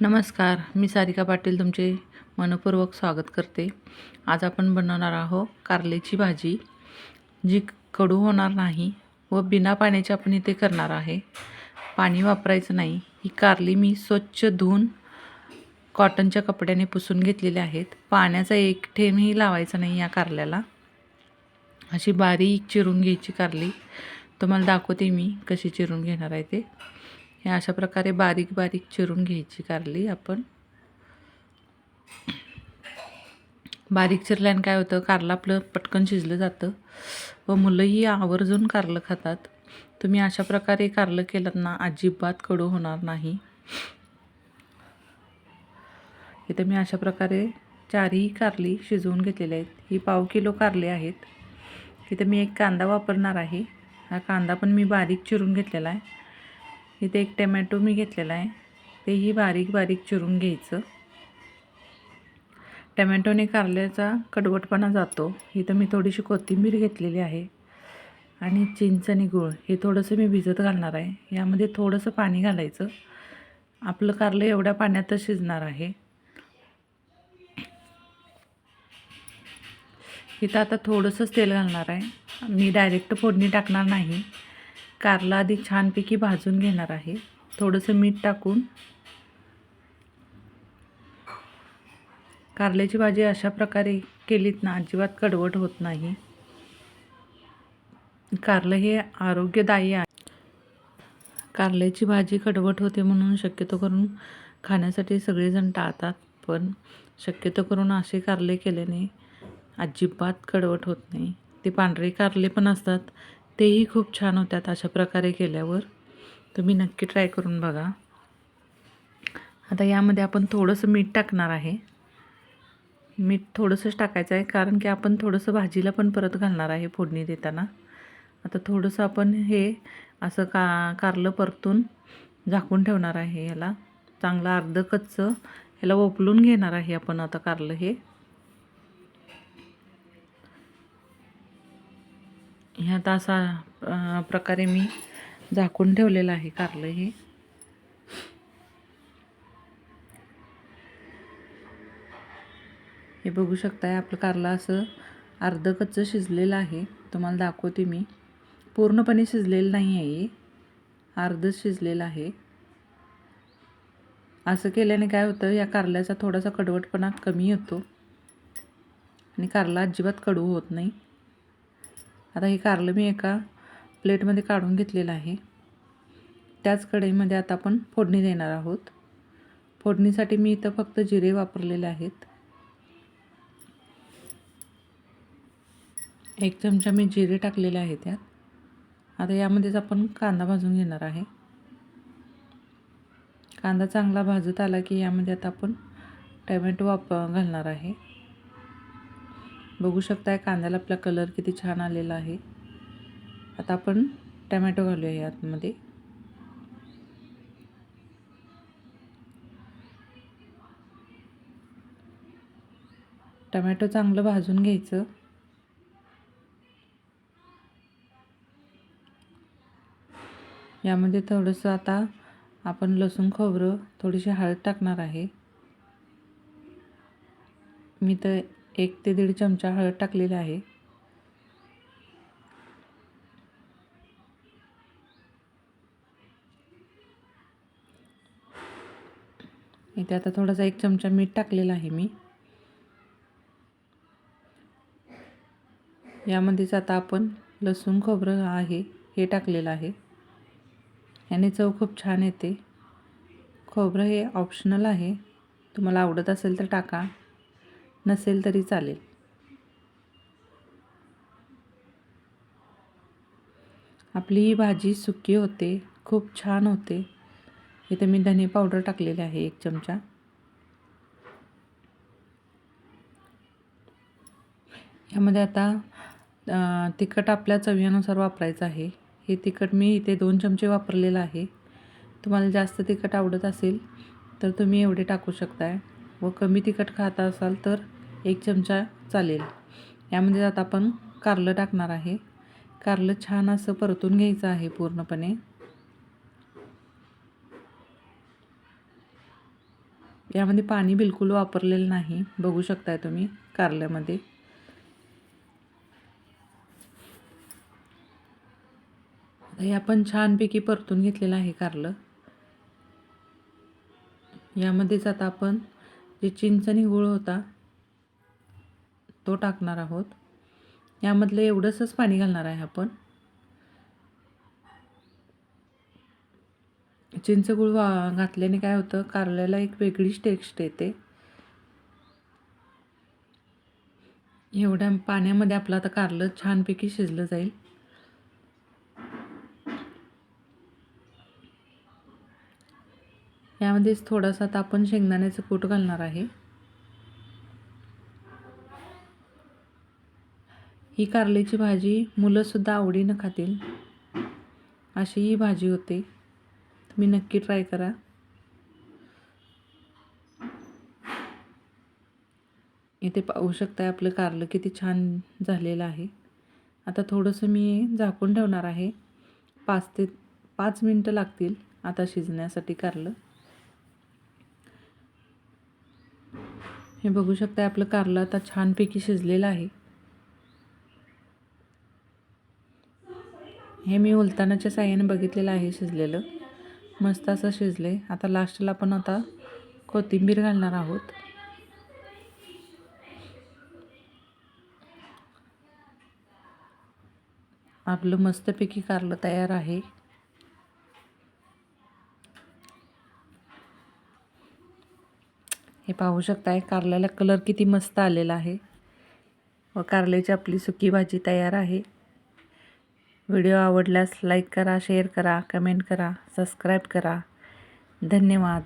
नमस्कार मी सारिका पाटील तुमचे मनपूर्वक स्वागत करते. आज आपण बनवणार आहोत कारल्याची भाजी जी कडू होणार नाही व बिना पाण्याची आपण इथे करणार आहे. पाणी वापरायचं नाही. ही कारली मी स्वच्छ धुवून कॉटनच्या कपड्याने पुसून घेतलेले आहेत. पाण्याचा एक थेंबही लावायचा नाही या कारल्याला. अशी बारीक चिरून घ्यायची कारली. तुम्हाला दाखवते मी कशी चिरून घेणार आहे ते. हे अशा प्रकारे बारीक बारीक चिरून घ्यायची कारली आपण. बारीक चिरल्याने काय होतं कारलं आपलं पटकन शिजलं जातं व मुलंही आवर्जून कारलं खातात. तुम्ही अशा प्रकारे कारलं केलं ना अजिबात कडू होणार नाही. इथं मी अशा प्रकारे चारही कारली शिजवून घेतलेल्या आहेत. ही पाव किलो कारले आहेत. इथं मी एक कांदा वापरणार आहे. हा कांदा पण मी बारीक चिरून घेतलेला आहे. इथे एक टमॅटो मी घेतलेला आहे. तेही बारीक बारीक चिरून घ्यायचं. टमॅटोने कारल्याचा कडवटपणा जातो. इथं मी थोडीशी कोथिंबीर घेतलेली आहे आणि चिंच आणि गूळ हे थोडंसं मी भिजत घालणार आहे. यामध्ये थोडंसं पाणी घालायचं. आपलं कारलं एवढ्या पाण्यातच शिजणार आहे. इथं आता थोडंसंच तेल घालणार आहे. मी डायरेक्ट फोडणी टाकणार नाही. कारला आधी छानपैकी भाजून घेणार आहे. थोडंसं मीठ टाकून. कारल्याची भाजी अशा प्रकारे केलीत ना अजिबात कडवट होत नाही. कारलं हे आरोग्यदायी आहे. कारल्याची भाजी कडवट होते म्हणून शक्यतो करून खाण्यासाठी सगळेजण टाळतात पण शक्यतो करून असे कारले केल्याने अजिबात कडवट होत नाही. ते पांढरे कारले पण असतात. तेही खूप छान होतात अशा प्रकारे केल्यावर. तुम्ही नक्की ट्राय करून बघा. आता यामध्ये आपण थोडंसं मीठ टाकणार आहे. मीठ थोडंसंच टाकायचं आहे कारण की आपण थोडंसं भाजीला पण परत घालणार आहे फोडणी देताना. आता थोडंसं आपण हे असं का कारलं परतून झाकून ठेवणार आहे याला चांगलं अर्ध कच्चं ह्याला ओपलून घेणार आहे आपण आता कारलं हे. ह्यात असा प्रकारे मी झाकून ठेवलेलं आहे कारलं हे. हे बघू शकताय आपलं कारलं असं अर्ध कच्चं शिजलेलं आहे. तुम्हाला दाखवते मी. पूर्णपणे शिजलेलं नाही आहे अर्धं शिजलेलं आहे. असं केल्याने काय होतं या कारल्याचा थोडासा कडवटपणा कमी होतो आणि कारला अजिबात कडू होत नाही. आता हे कारलं मी एका प्लेटमध्ये काढून घेतलेलं आहे. त्याच कढईमध्ये आता आपण फोडणी देणार आहोत. फोडणीसाठी मी इथं फक्त जिरे वापरलेले आहेत. एक चमचा मी जिरे टाकलेले आहे त्यात. आता यामध्येच आपण कांदा भाजून घेणार आहे. कांदा चांगला भाजत आला की यामध्ये आता आपण टमॅटो वाप घालणार आहे. बघू शकताय कांद्याला आपला कलर किती छान आलेला आहे. आता आपण टमॅटो घालूया यातमध्ये टमॅटो चांगलं भाजून घ्यायचं. यामध्ये थोडंसं आता आपण लसूण खोबरं थोडीशी हळद टाकणार आहे. मी तर एक ते दीड चमचा हळद टाकलेला आहे. इथे आता थोडासा एक चमचा मीठ टाकलेला आहे मी. यामध्येच आता आपण लसूण खोबरं आहे हे टाकलेलं आहे. याने चव खूप छान येते. खोबरं हे ऑप्शनल आहे. तुम्हाला आवडत असेल तर टाका. नसेल तरी चालेल. आपली ही भाजी सुकी होते खूप छान होते. इथे मी धने पावडर टाकलेले आहे एक चमचा. यामध्ये आता तिखट आपल्या चवीनुसार वापरायचं आहे. हे तिखट मी इथे दोन चमचे वापरलेलं आहे. तुम्हाला जास्त तिखट आवडत असेल तर तुम्ही एवढे टाकू शकताय. व कमी तिखट खाता असाल तर एक चमचा चालेल. यामध्ये आता आपण कारलं टाकणार आहे. कारलं छान असं परतून घ्यायचं आहे पूर्णपणे. यामध्ये पाणी बिलकुल वापरलेलं नाही. बघू शकताय तुम्ही कारल्यामध्ये. हे आपण छानपैकी परतून घेतलेलं आहे कारलं. यामध्येच आता आपण जे चिंच आणि होता तो टाकणार आहोत. यामधलं एवढंसंच पाणी घालणार आहे आपण. चिंचगुळ वा घातल्याने काय होतं कारल्याला एक वेगळीच टेक्स्ट येते. एवढ्या पाण्यामध्ये आपलं आता कारलं छानपैकी शिजलं जाईल. यामध्येच थोडासा आता आपण शेंगदाण्याचं कूट घालणार आहे. ही कारल्याची भाजी मुलंसुद्धा आवडीनं खातील. अशी ही भाजी होते. तुम्ही नक्की ट्राय करा. इथे पाहू शकताय आपलं कारलं किती छान झालेलं आहे. आता थोडंसं मी झाकून ठेवणार आहे. पाच ते पाच मिनटं लागतील आता शिजण्यासाठी कारलं. हे बघू शकताय आपलं कारलं आता छानपैकी शिजलेलं आहे. हे मी उलतानाच्या साह्याने बघितलेलं आहे शिजलेलं. मस्त असं शिजले आता लास्टला आपण आता कोथिंबीर घालणार आहोत. आपलं मस्तपैकी कारलं तयार आहे. हे पाहू शकताय कारल्याला कलर किती मस्त आलेला आहे. व कारल्याची आपली सुकी भाजी तयार आहे. व्हिडिओ आवडल्यास लाईक करा शेअर करा कमेंट करा सबस्क्राईब करा. धन्यवाद.